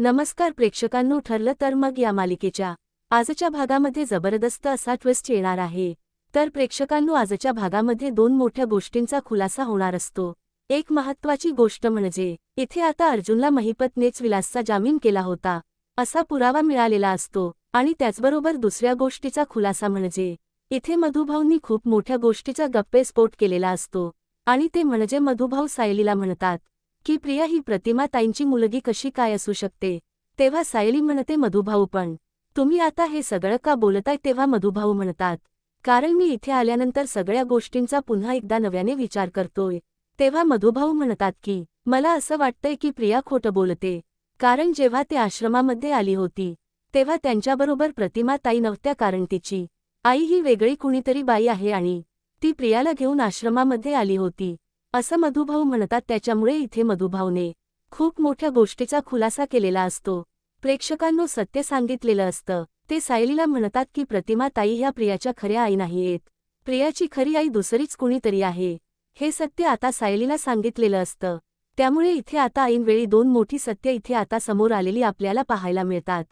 नमस्कार प्रेक्षकांनो ठरलं तर मग या मालिकेच्या. आजच्या भागामध्ये जबरदस्त असा ट्विस्ट येणार आहे. तर प्रेक्षकांनो आजच्या भागामध्ये दोन मोठ्या गोष्टींचा खुलासा होणार असतो. एक महत्वाची गोष्ट म्हणजे इथे आता अर्जुनला महिपतनेच विलासचा जामीन केला होता. असा पुरावा मिळालेला असतो. आणि त्याचबरोबर दुसऱ्या गोष्टीचा खुलासा म्हणजे इथे मधुभाऊंनी खूप मोठ्या गोष्टीचा गप्पेस्फोट केलेला असतो. आणि ते म्हणजे मधुभाऊ सायलीला म्हणतात की प्रिया ही प्रतिमा ताईंची मुलगी कशी काय असू शकते? तेव्हा सायली म्हणते मधुभाऊ पण. तुम्ही आता हे सगळं का बोलताय तेव्हा मधुभाऊ म्हणतात. कारण मी इथे आल्यानंतर सगळ्या गोष्टींचा पुन्हा एकदा नव्याने विचार करतोय. तेव्हा मधुभाऊ म्हणतात की मला असं वाटतंय की प्रिया खोटं बोलते. कारण जेव्हा ते आश्रमामध्ये आली होती तेव्हा त्यांच्याबरोबर प्रतिमा ताई नव्हत्या कारण तिची. आई ही वेगळी कुणीतरी बाई आहे आणि ती प्रियाला घेऊन आश्रमामध्ये आली होती. असं मधुभाऊ म्हणतात त्याच्यामुळे इथे मधुभाऊने खूप मोठ्या गोष्टीचा खुलासा केलेला असतो. प्रेक्षकांनो सत्य सांगितलेलं असतं. ते सायलीला म्हणतात की प्रतिमा ताई ह्या प्रियाच्या खऱ्या आई नाहीयेत प्रियाची खरी आई दुसरीच कुणीतरी आहे. हे सत्य आता सायलीला सांगितलेलं असतं. त्यामुळे इथे आता ऐनवेळी दोन मोठी सत्य इथे आता समोर आलेली आपल्याला पाहायला मिळतात.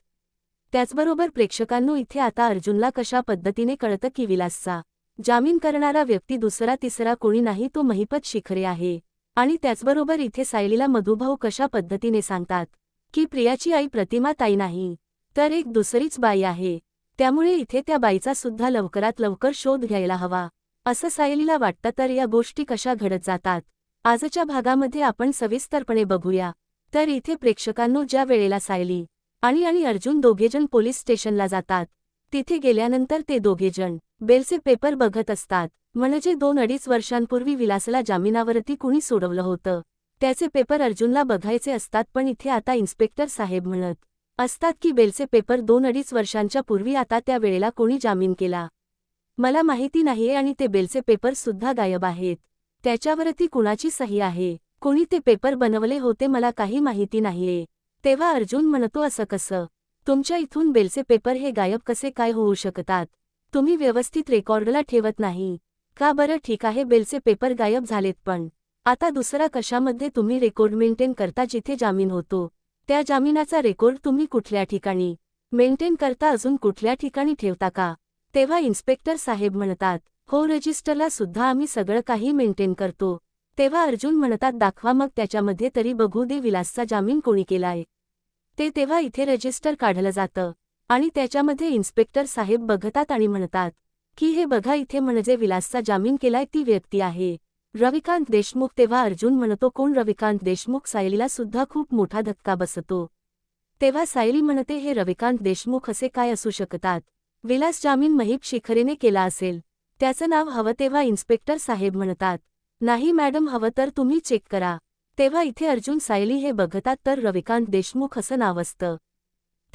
त्याचबरोबर प्रेक्षकांनो इथे आता अर्जुनला कशा पद्धतीने कळतं की विलासचा जामीन करणारा व्यक्ती दुसरा तिसरा कोणी नाही तो महिपत शिखरे आहे. आणि त्याचबरोबर इथे सायलीला मधुभाऊ कशा पद्धतीने सांगतात की प्रियाची आई प्रतिमा ताई नाही तर एक दुसरीच बाई आहे. त्यामुळे इथे त्या बाईचा सुद्धा लवकरात लवकर शोध घ्यायला हवा. असं सायलीला वाटतं तर या गोष्टी कशा घडत जातात. आजच्या भागामध्ये आपण सविस्तरपणे बघूया. तर इथे प्रेक्षकांनो ज्या वेळेला सायली आणि आणि अर्जुन दोघेजण पोलीस स्टेशनला जातात तिथे गेल्यानंतर ते दोघेजण बेलचे पेपर बघत असतात. म्हणजे दोन अडीच वर्षांपूर्वी विलासला जामिनावरती कुणी सोडवलं होतं. त्याचे पेपर अर्जुनला बघायचे असतात पण इथे आता इन्स्पेक्टर साहेब म्हणत असतात की बेलचे पेपर दोन अडीच वर्षांच्या पूर्वी आता त्या वेळेला कोणी जामीन केला. मला माहिती नाहीये आणि ते बेलचे पेपर सुद्धा गायब आहेत. त्याच्यावरती कुणाची सही आहे? कोणी ते पेपर बनवले होते मला काही माहिती नाहीये. तेव्हा अर्जुन म्हणतो असं कसं? तुमच्या इथून बेलचे पेपर हे गायब कसे काय होऊ शकतात? तुम्ही व्यवस्थित रेकॉर्डला ठेवत नाही. का बरं ठीक आहे बेलचे पेपर गायब झालेत पण. आता दुसरा कशामध्ये तुम्ही रेकॉर्ड मेंटेन करता जिथे जामीन होतो? त्या जामिनाचा रेकॉर्ड तुम्ही कुठल्या ठिकाणी? मेंटेन करता अजून कुठल्या ठिकाणी ठेवता का? तेव्हा इन्स्पेक्टर साहेब म्हणतात हो रजिस्टरला सुद्धा आम्ही सगळं काही मेंटेन करतो. तेव्हा अर्जुन म्हणतात दाखवा मग त्याच्यामध्ये तरी बघू दे विलासचा जामीन कोणी केलाय. ते तेव्हा इथे रजिस्टर काढलं जातं. आणि त्याच्यामध्ये इन्स्पेक्टर साहेब बघतात आणि म्हणतात की हे बघा इथे म्हणजे विलासचा जामीन केलाय ती व्यक्ती आहे. रविकांत देशमुख तेव्हा अर्जुन म्हणतो कोण रविकांत देशमुख? सायलीला सुद्धा खूप मोठा धक्का बसतो. तेव्हा सायली म्हणते हे रविकांत देशमुख असे काय असू शकतात? विलास जामीन महिप शिखरेने केला असेल. त्याचं नाव हवं तेव्हा इन्स्पेक्टर साहेब म्हणतात. नाही मॅडम हवं तर तुम्ही चेक करा. तेव्हा इथे अर्जुन सायली हे बघतात तर रविकांत देशमुख असं नाव असतं.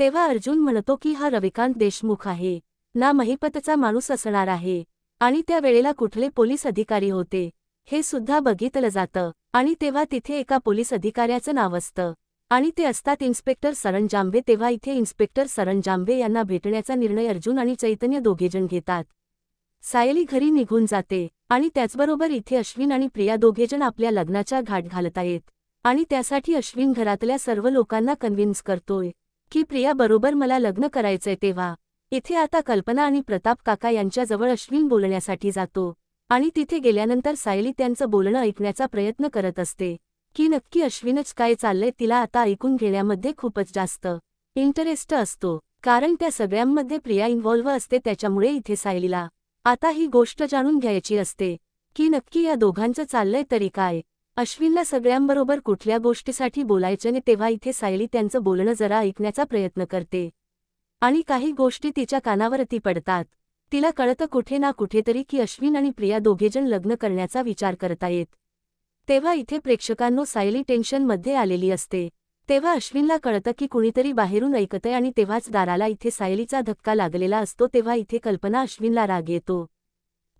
तेव्हा अर्जुन म्हणतो की हा रविकांत देशमुख आहे. ना महिपतचा माणूस असणार आहे. आणि त्या वेळेला कुठले पोलीस अधिकारी होते हे सुद्धा बघितलं जातं. आणि तेव्हा तिथे एका पोलीस अधिकाऱ्याचं नाव असतं. आणि ते असतात इन्स्पेक्टर सरंजांबे तेव्हा इथे इन्स्पेक्टर सरंजांबे यांना भेटण्याचा निर्णय अर्जुन आणि चैतन्य दोघेजण घेतात. सायली घरी निघून जाते. आणि त्याचबरोबर इथे अश्विन आणि प्रिया दोघेजण आपल्या लग्नाच्या घाट घालत आहेत. आणि त्यासाठी अश्विन घरातल्या सर्व लोकांना कन्व्हिन्स करतोय. की प्रिया बरोबर मला लग्न करायचंय तेव्हा. इथे आता कल्पना आणि प्रताप काका यांच्याजवळ अश्विन बोलण्यासाठी जातो. आणि तिथे गेल्यानंतर सायली त्यांचं बोलणं ऐकण्याचा प्रयत्न करत असते. की नक्की अश्विनच काय चाललंय तिला आता ऐकून घेण्यामध्ये खूपच जास्त इंटरेस्ट असतो. कारण त्या सगळ्यांमध्ये प्रिया इन्व्हॉल्व्ह असते त्याच्यामुळे इथे सायलीला. आता ही गोष्ट जाणून घ्यायची असते. की नक्की या दोघांचं चाललंय तरी काय? अश्विनला सगळ्यांबरोबर कुठल्या गोष्टीसाठी बोलायचं तेव्हा इथे सायली त्यांचं बोलणं जरा ऐकण्याचा प्रयत्न करते. आणि काही गोष्टी तिच्या कानावरती पडतात. तिला कळतं कुठे ना कुठेतरी की अश्विन आणि प्रिया दोघेजण लग्न करण्याचा विचार करतायत तेव्हा इथे प्रेक्षकांनो सायली टेन्शनमध्ये आलेली असते. तेव्हा अश्विनला कळतं की कुणीतरी बाहेरून ऐकतंय आणि तेव्हाच दाराला इथे सायलीचा धक्का लागलेला असतो तेव्हा इथे कल्पना अश्विनला राग येतो.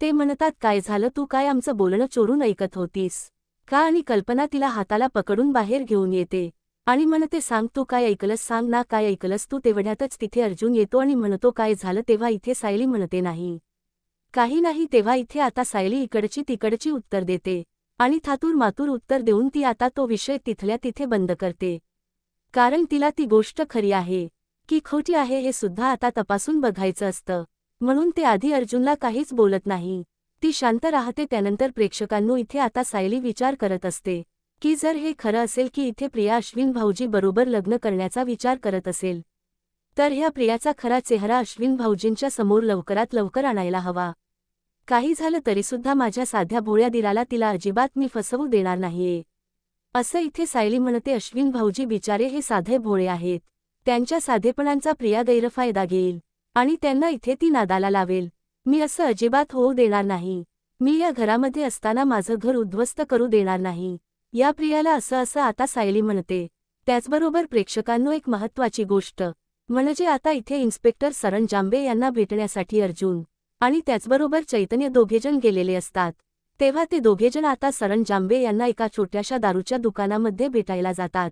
ते म्हणतात काय झालं? तू काय आमचं बोलणं चोरून ऐकत होतीस? का आणि कल्पना तिला हाताला पकडून बाहेर घेऊन येते? आणि म्हणते सांग तू काय ऐकलंस सांग ना काय ऐकलंस तू तेवढ्यातच तिथे अर्जुन येतो आणि म्हणतो काय झालं तेव्हा इथे सायली म्हणते नाही. काही नाही तेव्हा इथे आता सायली इकडची तिकडची उत्तर देते. आणि थातूर मातूर उत्तर देऊन ती आता तो विषय तिथल्या तिथे बंद करते. कारण तिला ती गोष्ट खरी आहे. की खोटी आहे हे सुद्धा आता तपासून बघायचं असतं. म्हणून ते आधी अर्जुनला काहीच बोलत नाही. ती शांत राहते त्यानंतर प्रेक्षकांनो इथे आता सायली विचार करत असते की जर हे खरं असेल की इथे प्रिया अश्विन भाऊजी बरोबर लग्न करण्याचा विचार करत असेल तर ह्या प्रियाचा खरा चेहरा अश्विन भाऊजींच्या समोर लवकरात लवकर आणायला हवा. काही झालं तरीसुद्धा माझ्या साध्या भोळ्या दिराला तिला अजिबात मी फसवू देणार नाहीये. असं इथे सायली म्हणते अश्विन भाऊजी बिचारे हे साधे भोळे आहेत त्यांच्या साधेपणांचा प्रिया गैरफायदा घेईल आणि त्यांना इथे ती नादाला लावेल. मी असं अजिबात होऊ देणार नाही. मी या घरामध्ये असताना माझं घर उद्ध्वस्त करू देणार नाही. या प्रियाला असं असं आता सायली म्हणते. त्याचबरोबर प्रेक्षकांनो एक महत्वाची गोष्ट. म्हणजे आता इथे इन्स्पेक्टर सरण जांबे यांना भेटण्यासाठी अर्जुन आणि त्याचबरोबर चैतन्य दोघेजण गेलेले असतात. तेव्हा ते दोघेजण आता सरण जांबे यांना एका छोट्याशा दारूच्या दुकानामध्ये भेटायला जातात.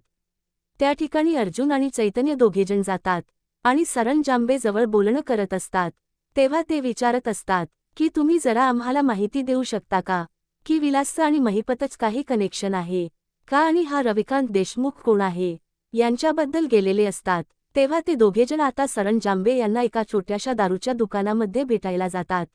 त्या ठिकाणी अर्जुन आणि चैतन्य दोघेजण जातात आणि सरण जांबे जवळ बोलणं करत असतात. तेव्हा ते विचारत असतात की तुम्ही जरा आम्हाला माहिती देऊ शकता का? की विलासचं आणि महिपतच काही कनेक्शन आहे? का आणि हा रविकांत देशमुख कोण आहे? यांच्याबद्दल गेलेले असतात. तेव्हा ते दोघेजण आता सरण जांबे यांना एका छोट्याशा दारूच्या दुकानामध्ये भेटायला जातात.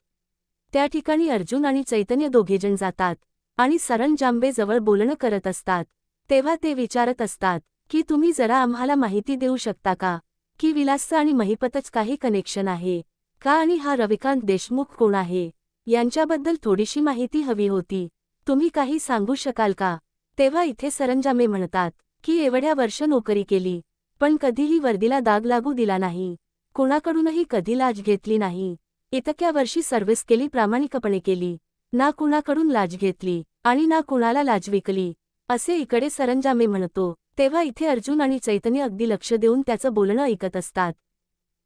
त्या ठिकाणी अर्जुन आणि चैतन्य दोघेजण जातात आणि सरण जांबे जवळ बोलणं करत असतात. तेव्हा ते विचारत असतात की तुम्ही जरा आम्हाला माहिती देऊ शकता का? की विलासचं आणि महिपतच काही कनेक्शन आहे? का आणि हा रविकांत देशमुख कोण आहे? यांच्याबद्दल थोडीशी माहिती हवी होती. तुम्ही काही सांगू शकाल का? तेव्हा इथे सरंजामे म्हणतात की एवढ्या वर्ष नोकरी केली पण कधीही वर्दीला दाग लागू दिला नाही. कुणाकडूनही कधी लाज घेतली नाही. इतक्या वर्षी सर्व्हिस केली प्रामाणिकपणे केली. ना कुणाकडून लाज घेतली आणि ना कुणाला लाज विकली असे इकडे सरंजामे म्हणतो. तेव्हा इथे अर्जुन आणि चैतन्य अगदी लक्ष देऊन त्याचं बोलणं ऐकत असतात.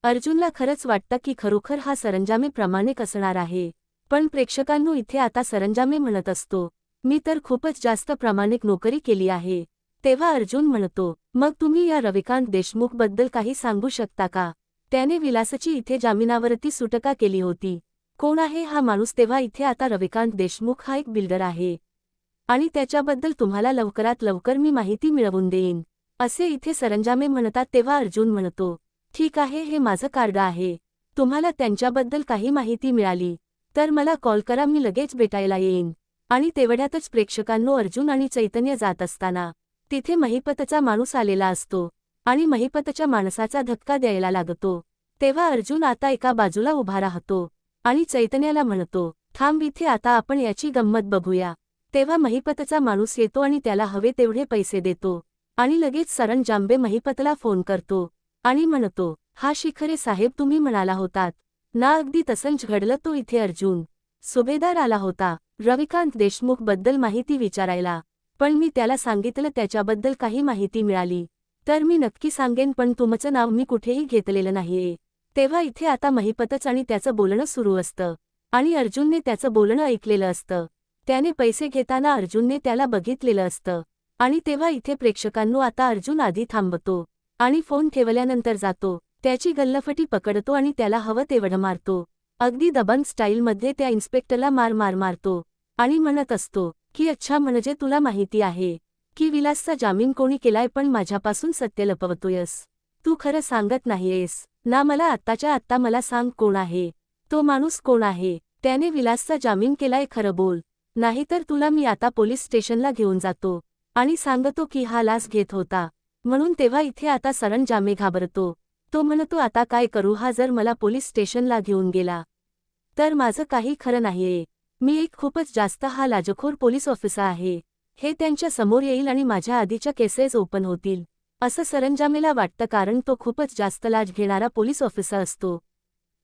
अर्जुनला खरंच वाटतं की खरोखर हा सरंजामे प्रामाणिक असणार आहे. पण प्रेक्षकांनो इथे आता सरंजामे म्हणत असतो. मी तर खूपच जास्त प्रामाणिक नोकरी केली आहे. तेव्हा अर्जुन म्हणतो मग तुम्ही या रविकांत देशमुखबद्दल काही सांगू शकता का? त्याने विलासची इथे जामिनावरती सुटका केली होती. कोण आहे हा माणूस? तेव्हा इथे आता रविकांत देशमुख हा एक बिल्डर आहे. आणि त्याच्याबद्दल तुम्हाला लवकरात लवकर मी माहिती मिळवून देईन. असे इथे सरंजामे म्हणतात तेव्हा अर्जुन म्हणतो ठीक आहे हे माझं कार्ड आहे. तुम्हाला त्यांच्याबद्दल काही माहिती मिळाली तर मला कॉल करा मी लगेच भेटायला येईन. आणि तेवढ्यातच प्रेक्षकांनो अर्जुन आणि चैतन्य जात असताना तिथे महिपतचा माणूस आलेला असतो आणि महिपतच्या माणसाचा धक्का द्यायला लागतो. तेव्हा अर्जुन आता एका बाजूला उभा राहतो आणि चैतन्याला म्हणतो थांब इथे आता आपण याची गंमत बघूया. तेव्हा महिपतचा माणूस येतो आणि त्याला हवे तेवढे पैसे देतो आणि लगेच सरण जांबे महिपतला फोन करतो. आणि म्हणतो हा शिखरे साहेब तुम्ही म्हणाला होतात. ना अगदी तसंच घडलं तो इथे अर्जुन. सुभेदार आला होता. रविकांत देशमुखबद्दल माहिती विचारायला. पण मी त्याला सांगितलं त्याच्याबद्दल काही माहिती मिळाली. तर मी नक्की सांगेन पण तुमचं नाव मी कुठेही घेतलेलं नाहीये. तेव्हा इथे आता महिपतच आणि त्याचं बोलणं सुरू असतं. आणि अर्जुनने त्याचं बोलणं ऐकलेलं असतं. त्याने पैसे घेताना अर्जुनने त्याला बघितलेलं असतं. आणि तेव्हा इथे प्रेक्षकांनो आता अर्जुन आधी थांबतो. आणि फोन ठेवल्यानंतर जातो. त्याची गल्लफटी पकडतो आणि त्याला हवं तेवढं मारतो. अगदी दबंग स्टाईलमध्ये त्या इन्स्पेक्टरला मार मार मारतो आणि म्हणत असतो की अच्छा म्हणजे तुला माहिती आहे की विलासचा जामीन कोणी केलाय पण माझ्यापासून सत्य लपवतोयस. तू खरं सांगत नाहीयेस. ना मला आत्ताच्या आत्ता मला सांग कोण आहे. तो माणूस कोण आहे. त्याने विलासचा जामीन केलाय खरं बोल. नाहीतर तुला मी आता पोलीस स्टेशनला घेऊन जातो आणि सांगतो की हा लास घेत होता. म्हणून तेव्हा इथे आता सरंजामे घाबरतो. तो म्हणतो आता काय करू? हा जर मला पोलीस स्टेशनला घेऊन गेला तर माझं काही खरं नाहीये. मी एक खूपच जास्त हा लाजखोर पोलीस ऑफिसर आहे. हे त्यांच्यासमोर येईल आणि माझ्या आधीच्या केसेस ओपन होतील. असं सरंजामेला वाटतं कारण तो खूपच जास्त लाज घेणारा पोलीस ऑफिसर असतो.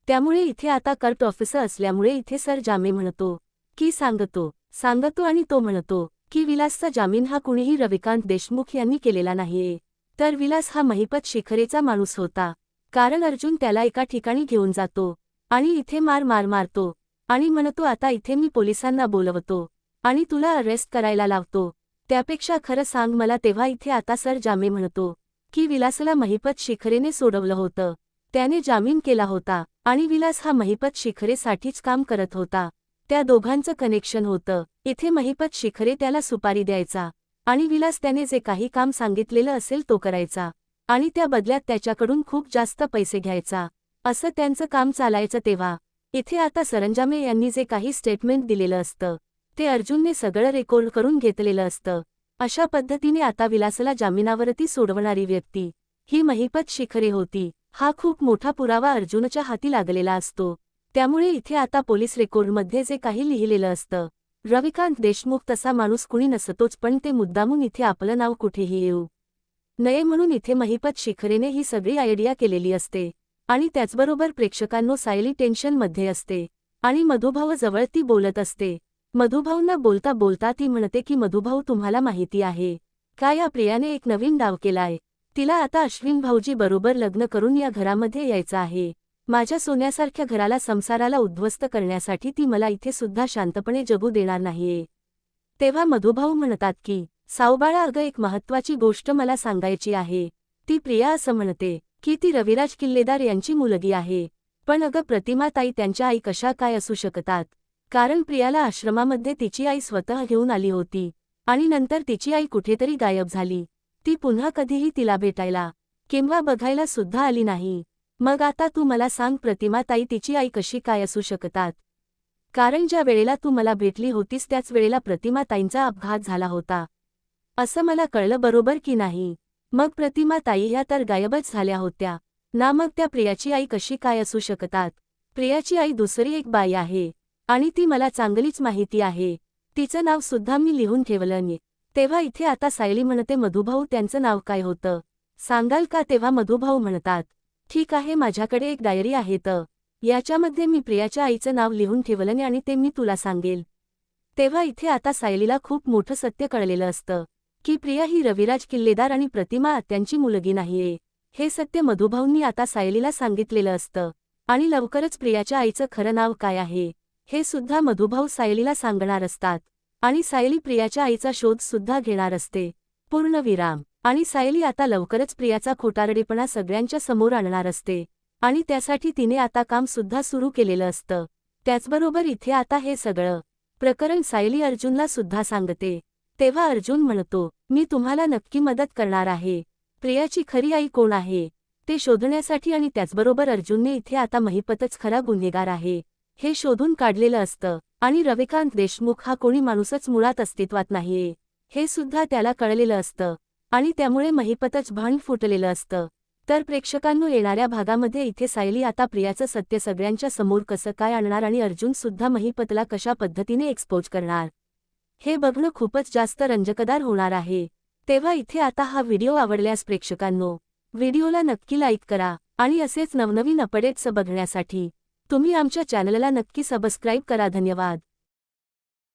त्यामुळे इथे आता कर्ट ऑफिसर असल्यामुळे इथे सर जामे म्हणतो की सांगतो सांगतो आणि तो म्हणतो की विलासचा जामीन हा कुणीही रविकांत देशमुख यांनी केलेला नाहीये. तर विलास हा महिपत शिखरेचा माणूस होता. कारण अर्जुन त्याला एका ठिकाणी घेऊन जातो आणि इथे मार मार मारतो आणि म्हणतो आता इथे मी पोलिसांना बोलवतो आणि तुला अरेस्ट करायला लावतो. त्यापेक्षा खरं सांग मला तेव्हा इथे आता सर जामे म्हणतो की विलासला महिपत शिखरेने सोडवलं होतं. त्याने जामीन केला होता आणि विलास हा महिपत शिखरेसाठीच काम करत होता. त्या दोघांचं कनेक्शन होतं. इथे महिपत शिखरे त्याला सुपारी द्यायचा आणि विलास त्याने जे काही काम सांगितलेलं असेल तो करायचा आणि त्या बदल्यात त्याच्याकडून खूप जास्त पैसे घ्यायचा. असं त्यांचं काम चालायचं तेव्हा. इथे आता सरंजामे यांनी जे काही स्टेटमेंट दिलेलं असतं ते अर्जुनने सगळं रेकॉर्ड करून घेतलेलं असतं. अशा पद्धतीने आता विलासला जामिनावरती सोडवणारी व्यक्ती ही महिपत शिखरे होती. हा खूप मोठा पुरावा अर्जुनच्या हाती लागलेला असतो. त्यामुळे इथे आता पोलीस रेकॉर्डमध्ये जे काही लिहिलेलं असतं रविकांत देशमुख तसा माणूस कुणी नसतोच पण ते मुद्दामून इथे आपलं नाव कुठेही येऊ नये म्हणून इथे महिपत शिखरेने ही सगळी आयडिया केलेली असते आणि त्याचबरोबर प्रेक्षकांनो सायली टेन्शनमध्ये असते आणि मधुभाव जवळ ती बोलत असते. मधुभाऊंना बोलता बोलता ती म्हणते की मधुभाऊ तुम्हाला माहिती आहे का? या प्रियाने एक नवीन डाव केलाय. तिला आता अश्विन भाऊजी बरोबर लग्न करून या घरामध्ये यायचं आहे. माझ्या सोन्यासारख्या घराला संसाराला उद्ध्वस्त करण्यासाठी ती मला इथे सुद्धा शांतपणे जगू देणार नाहीये. तेव्हा मधुभाऊ म्हणतात की सावबाळा अगं एक महत्वाची गोष्ट मला सांगायची आहे. ती प्रिया असं म्हणते की ती रविराज किल्लेदार यांची मुलगी आहे. पण अगं प्रतिमाताई त्यांच्या आई कशा काय असू शकतात? कारण प्रियाला आश्रमामध्ये तिची आई स्वतः घेऊन आली होती. आणि नंतर तिची आई कुठेतरी गायब झाली. ती पुन्हा कधीही तिला भेटायला किंवा बघायला सुद्धा आली नाही. मग आता तू मला सांग प्रतिमाताई तिची आई कशी काय असू शकतात? कारण ज्या वेळेला तू मला भेटली होतीस त्याच वेळेला प्रतिमाताईंचा अपघात झाला होता. असं मला कळलं बरोबर की नाही? मग प्रतिमाताई ह्या तर गायबच झाल्या होत्या. ना मग त्या प्रियाची आई कशी काय असू शकतात? प्रियाची आई दुसरी एक बाई आहे. आणि ती मला चांगलीच माहिती आहे. तिचं नाव सुद्धा मी लिहून ठेवलं नाही. तेव्हा इथे आता सायली म्हणते मधुभाऊ त्यांचं नाव काय होतं? सांगाल का तेव्हा मधुभाऊ म्हणतात. ठीक आहे माझ्याकडे एक डायरी आहे तर याच्यामध्ये मी प्रियाच्या आईचं नाव लिहून ठेवलं आणि ते मी तुला सांगेल. तेव्हा इथे आता सायलीला खूप मोठं सत्य कळलेलं असतं की प्रिया ही रविराज किल्लेदार आणि प्रतिमा आत्यांची मुलगी नाहीये. हे सत्य मधुभाऊंनी आता सायलीला सांगितलेलं असतं. आणि लवकरच प्रियाच्या आईचं खरं नाव काय आहे हे सुद्धा मधुभाऊ सायलीला सांगणार असतात. आणि सायली प्रियाच्या आईचा शोध सुद्धा घेणार असते. पूर्ण विराम. आणि सायली आता लवकरच प्रियाचा खोटारडेपणा सगळ्यांच्या समोर आणणार असते. आणि त्यासाठी तिने आता काम सुद्धा सुरू केलेलं असतं. त्याचबरोबर इथे आता हे सगळं प्रकरण सायली अर्जुनला सुद्धा सांगते. तेव्हा अर्जुन म्हणतो मी तुम्हाला नक्की मदत करणार आहे. प्रियाची खरी आई कोण आहे? ते शोधण्यासाठी आणि त्याचबरोबर अर्जुनने इथे आता महिपतच खरा गुन्हेगार आहे. हे शोधून काढलेलं असतं. आणि रविकांत देशमुख हा कोणी माणूसच मुळात अस्तित्वात नाहीये. हे सुद्धा त्याला कळलेलं असतं. आणि त्यामुळे महिपतच भांड फुटलेलं असतं. तर प्रेक्षकांनो येणाऱ्या भागामध्ये इथे सायली आता प्रियाचं सत्य सगळ्यांच्या समोर कसं काय आणणार आणि अर्जुन सुद्धा महिपतला कशा पद्धतीने एक्सपोज करणार? हे बघणं खूपच जास्त रंजकदार होणार आहे. तेव्हा इथे आता हा व्हिडिओ आवडल्यास प्रेक्षकांनो व्हिडिओला नक्की लाईक करा आणि असेच नवनवीन अपडेट्स बघण्यासाठी तुम्ही आमच्या चॅनलला नक्की सबस्क्राईब करा. धन्यवाद.